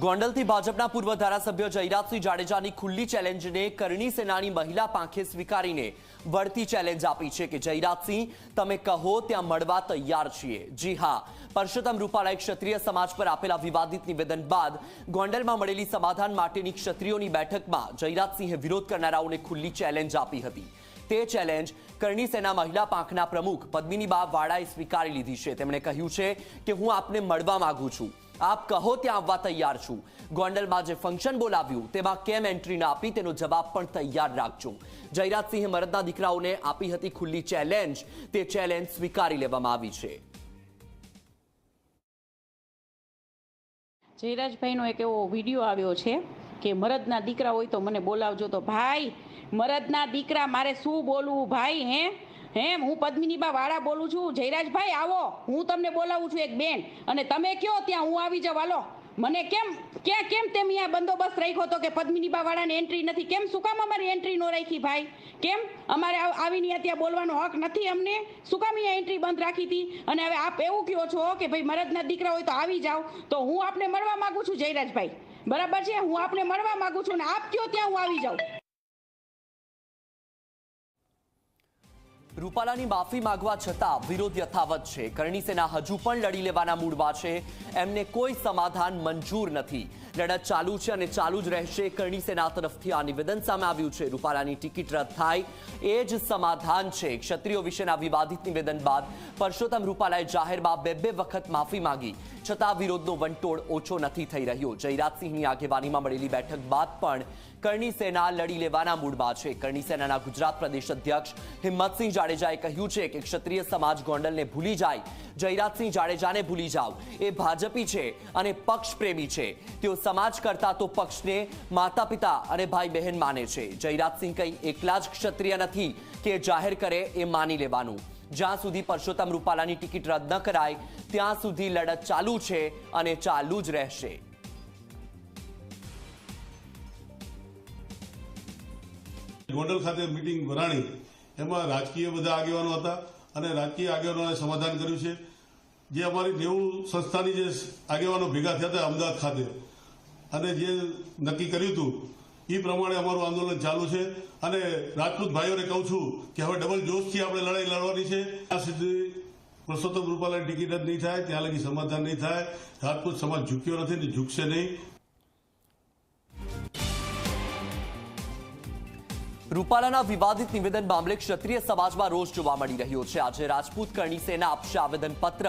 ગોંડલથી ભાજપના પૂર્વ ધારાસભ્ય જયરાજસિંહ જાડેજાની ખુલ્લી ચેલેન્જને કરણી સેનાની મહિલા પાંખે સ્વીકારીને વળતી ચેલેન્જ આપી છે કે, જયરાજસિંહ, તમે કહો ત્યાં મળવા તૈયાર છીએ. જી હા, પરસોત્તમ રૂપાલાએ ક્ષત્રિય સમાજ પર આપેલા વિવાદિત નિવેદન બાદ ગોંડલમાં મળેલી સમાધાન માટેની ક્ષત્રિયોની બેઠકમાં જયરાજસિંહે વિરોધ કરનારાઓને ખુલ્લી ચેલેન્જ આપી હતી. તે ચેલેન્જ કરણી સેના મહિલા પાંખના પ્રમુખ પદ્મિનીબા વાળાએ સ્વીકારી લીધી છે. તેમણે કહ્યું છે કે હું આપને મળવા માંગુ છું. આપ કહો ત્યાં આવવા તૈયાર છું. ગોંડલમાં જે ફંક્શન બોલાવ્યું તેમાં કેમ એન્ટ્રી ના આપી તેનો જવાબ પણ તૈયાર રાખજો. જયરાજસિંહે મરદના દીકરાઓને આપી હતી ખુલ્લી ચેલેન્જ તે ચેલેન્જ સ્વીકારી લેવામાં આવી છે. જયરાજભાઈનો એક એવો વીડિયો આવ્યો છે કે મરદના દીકરા હોય તો મને બોલાવજો તો ભાઈ મરદના દીકરા, મારે શું બોલવું ભાઈ, હે? હેમ હું પદ્મિનીબા વાળા બોલું છું. જયરાજભાઈ, આવો. હું તમને બોલાવું છું એક બેન. અને તમે કયો? ત્યાં હું આવી જાવ હાલો. મને કેમ ક્યાં કેમ તેમ અહીંયા બંદોબસ્ત રાખ્યો હતો કે પદ્મિનીબા વાળાને એન્ટ્રી નથી? કેમ, શું કામ અમારી એન્ટ્રી ન રાખી ભાઈ? કેમ? અમારે આવ- આવીને ત્યાં બોલવાનો હક નથી અમને? શું કામ અહીંયા એન્ટ્રી બંધ રાખી હતી? અને હવે આપ એવું કહો છો કે ભાઈ મરદના દીકરા હોય તો આવી જાઓ. તો હું આપને મળવા માંગુ છું જયરાજભાઈ. બરાબર છે? હું આપને મળવા માંગુ છું ને આપ કયો ત્યાં હું આવી જાઉં? રૂપાલાની માફી માંગવા છતાં વિરોધ યથાવત છે. કરણી હજુ પણ લડી લેવાના મૂડમાં છે. એમને કોઈ સમાધાન મંજૂર નથી. લડત ચાલુ છે અને ચાલુ જ રહેશે કરણી તરફથી આ નિવેદન સામે આવ્યું છે. રૂપાલાની ટિકિટ રદ થાય એ જ સમાધાન છે. ક્ષત્રિયો વિશેના વિવાદિત નિવેદન બાદ પરસોત્તમ રૂપાલાએ જાહેરમાં બે બે વખત માફી માંગી. છતાં વિરોધનો વંટોળ ઓછો નથી થઈ રહ્યો. જયરાજસિંહની આગેવાનીમાં મળેલી બેઠક બાદ પણ કરણી સેના લડી લેવાના મૂડમાં છે. કરણી સેનાના ગુજરાત પ્રદેશ અધ્યક્ષ હિંમતસિંહ જાડેજાએ કહ્યું છે કે ક્ષત્રિય સમાજ ગોંડલને ભૂલી જાય. જયરાજસિંહ જાડેજાને ભૂલી જાઓ. એ ભાજપી છે અને પક્ષ પ્રેમી છે. તેઓ સમાજ કરતા તો પક્ષને માતા પિતા અને ભાઈ બહેન માને છે. જયરાજસિંહ કંઈ એકલા જ ક્ષત્રિય નથી કે જાહેર કરે એ માની લેવાનું. જ્યાં સુધી પરસોત્તમ રૂપાલાની ટિકિટ રદ ન કરાય, ત્યાં સુધી લડત ચાલુ છે અને ચાલુ જ રહેશે. ગોંડલ ખાતે મિટિંગ ભરાણી એમાં રાજકીય બધા આગેવાનો હતા અને રાજકીય આગેવાનોએ સમાધાન કર્યું છે. જે અમારી નેવું સંસ્થાની જે આગેવાનો ભેગા થયા હતા અમદાવાદ ખાતે અને જે નક્કી કર્યું હતું એ પ્રમાણે અમારું આંદોલન ચાલુ છે. અને રાજપૂત ભાઈઓને કહું છું કે હવે ડબલ જોશથી આપણે લડાઈ લડવાની છે. ત્યાં સુધી પુરુષોત્તમ રૂપાલાની ટિકિટ જ નહીં થાય, ત્યાં લગી સમાધાન નહીં થાય. રાજપૂત સમાજ ઝૂક્યો નથી ને ઝૂકશે નહીં. રૂપાલાના વિવાદિત નિવેદન મામલે ક્ષત્રિય સમાજમાં રોષ જોવા મળી રહ્યો છે. આજે રાજપૂત કરણી સેના આપશે આવેદનપત્ર.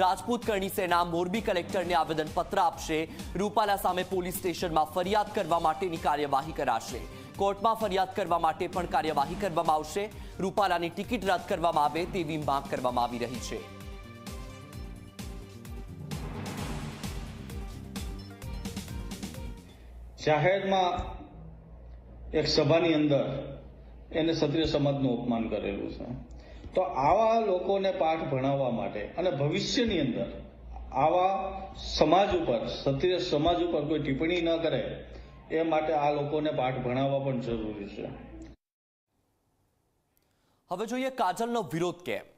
રાજપૂત કરણી સેના મોરબી કલેક્ટરને આવેદનપત્ર આપશે. રૂપાલા સામે પોલીસ સ્ટેશનમાં ફરિયાદ કરવા માટેની કાર્યવાહી કરાશે. કોર્ટમાં ફરિયાદ કરવા માટે પણ કાર્યવાહી કરવામાં આવશે. રૂપાલાની ટિકિટ રદ કરવામાં આવે તેવી માંગ કરવામાં આવી રહી છે. જાહેરમાં એક સભાની અંદર એને ક્ષત્રિય સમાજનું અપમાન કરેલું છે. તો આવા લોકોને પાઠ ભણાવવા માટે અને ભવિષ્યની અંદર આવા સમાજ ઉપર, ક્ષત્રિય સમાજ ઉપર કોઈ ટિપ્પણી ન કરે, એ માટે આ લોકોને પાઠ ભણાવવા પણ જરૂરી છે. હવે જોઈએ કાજલનો વિરોધ કેમ?